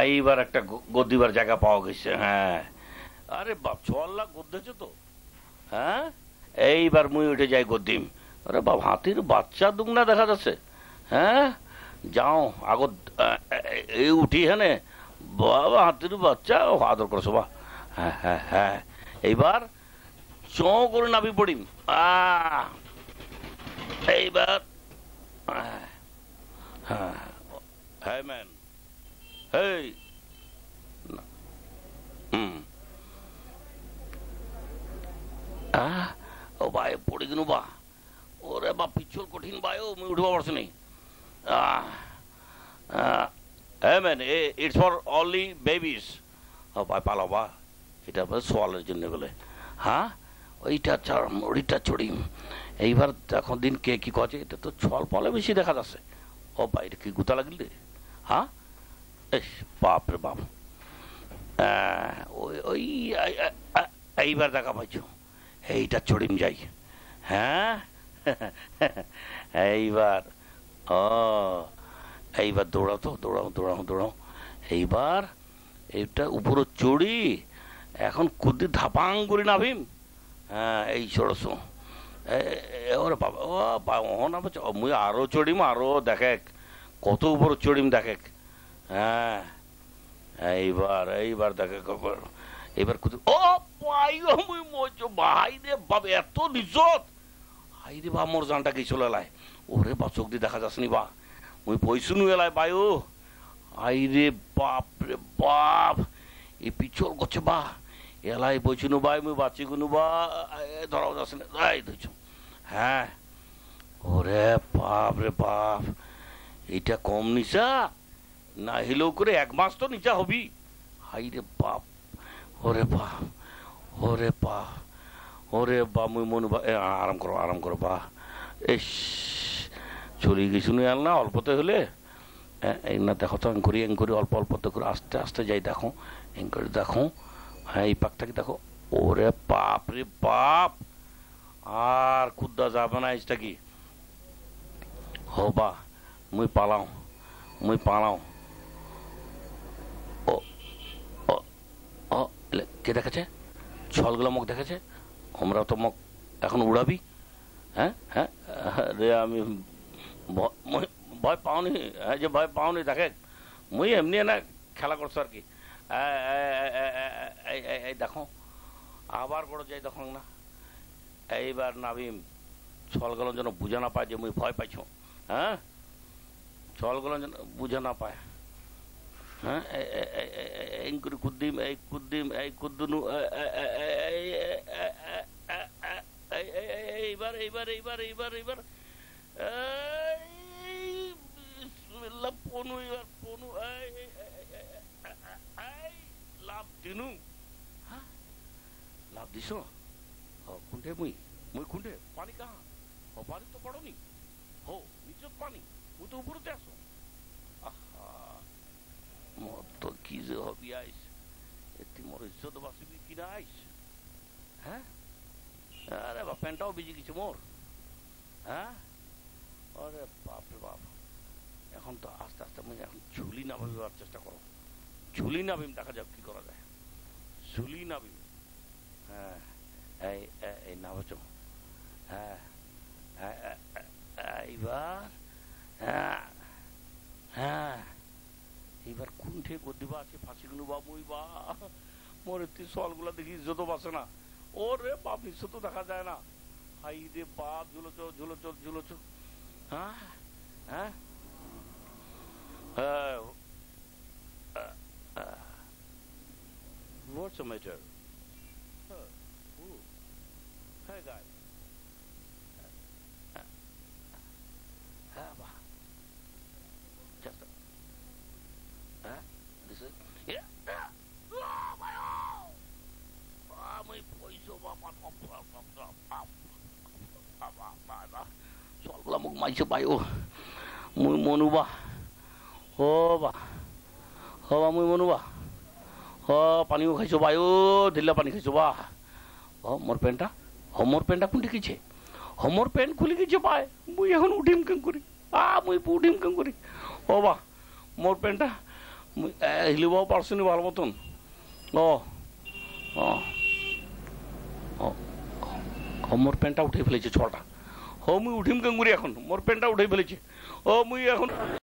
এইবার একটা গ- গদ্দিবার জায়গা পাওয়া গেছে হ্যাঁ। আরে বাপ ছ লাখ গদ্দেছে তো। হ্যাঁ? এইবার মুই উঠে যাই গদ্দিম। আরে বাপ হাতির বাচ্চা দুগনা দেখা যাচ্ছে। হ্যাঁ? যাও আগত এই উঠি হ্যাঁ বাবা হাতির বাচ্চা আদর করছ বা হ্যাঁ হ্যাঁ হ্যাঁ। এইবার চ করে নাবি পড়িম। আহ, এইবার আহ, হ্যাঁ হ্যাঁ ম্যান। হেই হুম ভাই পড়ে গেল বা ওরে বা পিছল কঠিন ভাই ও মুই উঠবা পারছি নি হ্যাঁ man it's for only babies ভাই পালো বা এটা সোয়ালের জন্য বলে হ্যাঁ ওইটা ওইটা চড়িম এইবার এখন দিন কে কি কছে এটা তো ছল পলে বেশি দেখা যাচ্ছে ও ভাই এটা কি গুতা লাগিল হ্যাঁ বাপ রে বাপ। ওই ওই এইবার দেখা পাইছো। এইটা চড়িম যাই। হ্যাঁ? এইবার, ও, এইবার দৌড়াও তো, দৌড়াও দৌড়াও দৌড়াও। এইবার এইটা উপরে চড়ি, এখন কুদ্দি ধাপাং করে নাভিম হ্যাঁ এই চড়ছো ওরে বাবা, ও, বাবা না মুই আরও চড়িম, আরও দেখেক কত উপরে চড়িম দেখেক হ্যাঁ এইবার এইবার দেখে খবর। এবার কুদু ও ভাই মুই মজো ভাই রে বাবা এত নিজত হাই রে বা মোর জানটা গেছিল এলাই ওরে বা চোখ দেখা যাসনি বা? মুই পয়সুনু এলাই বাই ও আই রে বাপ রে বাপ, এই পিছল গছে বা? এলাই বইছুনু বাই, মুই বাঁচি গুনু বা? ধরাও যাসনি। এই, ধইছ। হ্যাঁ। ওরে বাপ রে বাপ এটা কম নিশা না হিলেও করে এক মাস তো নিচা হবি। হাই রে বাপ ওরে বাপ ওরে বাপ ওরে বা মুই মনে বা এ, আরাম করো আরাম করো বা এস চলে গেছি আল না অল্পতে হলে। এ, এই না দেখো তো এঙ্করি এঙ্করি অল্প অল্পতে করে আস্তে আস্তে যাই দেখো। এঙ্করি দেখো হ্যাঁ এই পাকটাকে দেখো। ওরে বাপ রে বাপ আর কুদ্দা যাবে না এইটা কি? হো বা মুই পালাও মুই পালাও ও ও ও এলে কে দেখেছে? ছলগুলো মুখ দেখেছে? আমরা তো মুখ এখন উড়াবি। হ্যাঁ? হ্যাঁ? রে আমি ভয় পাওনি। হ্যাঁ যে ভয় পাওনি দেখে মুই এমনি না খেলা করছ আর কি। এই দেখো, আবার বড় যাই দেখো না। এইবার নাবিম, ছলগুলো যেন বুঝে না পায় যে মুই ভয় পাইছ। হ্যাঁ? ছলগুলো যেন বুঝে না পায়। কুদ্দিম এই কুদ্দিম এই কুদ্দুনু এইবার এইবার এইবার এইবার এইবার পনু এবার পনু লাভ দিনু লাভ দিছ কোনঠে মই মই কোনঠে পানী কাহা পানি তো পড়নি মোর ইজ্জত বাঁচিবি কিনা আইস হ্যাঁ? আরে বা প্যান্টটাও ভিজে গেছে মোর। হ্যাঁ? আরে বাপ রে বাপ। এখন তো আস্তে আস্তে আমি এখন ঝুলি নামাবার চেষ্টা করো। ঝুলি নামিম দেখা যাক কি করা যায়। ঝুলি নামিম হ্যাঁ এই এই- এই হ্যাঁ হ্যাঁ, এইবার হ্যাঁ হ্যাঁ এইবার কুণ্ঠে গদিবা আছে ফাঁসিগুলো বা মুই বা মোর একটি সলগুলো দেখি ইজ্জত বাসে না ও রে বাপ, ইজ্জত দেখা যায় না হাই রে বাপ, ঝুলোচ ঝুলোচ ঝুলোচ হ্যাঁ হ্যাঁ হ্যাঁ What's the matter? Huh? Who? Hey, guy. ছোৱালীবিলাক মোক মাৰিছে পায় অ' মই মনো বা হবা হবা মই মনো বা পানীও খাইছোঁ বা অ' ধিলা পানী খাইছোঁ বা অ মোৰ পেণ্টা অ মোৰ পেণ্টা কোন দেখিছে অ মোৰ পেণ্ট খুলি গৈছে পাই মই এখন উঠিম কেং কৰি আ মই উঠিম কেং কৰি অ বা মোৰ পেণ্টা মই হিলিব পাৰছোঁ নি ভাল মতন অ' মোর প্যান্টটা উঠে ফেলেছে ছটা ও মুই উঠিম কেঙ্গুরি এখন মোর প্যান্টটা উঠে ফেলেছে ও মুই এখন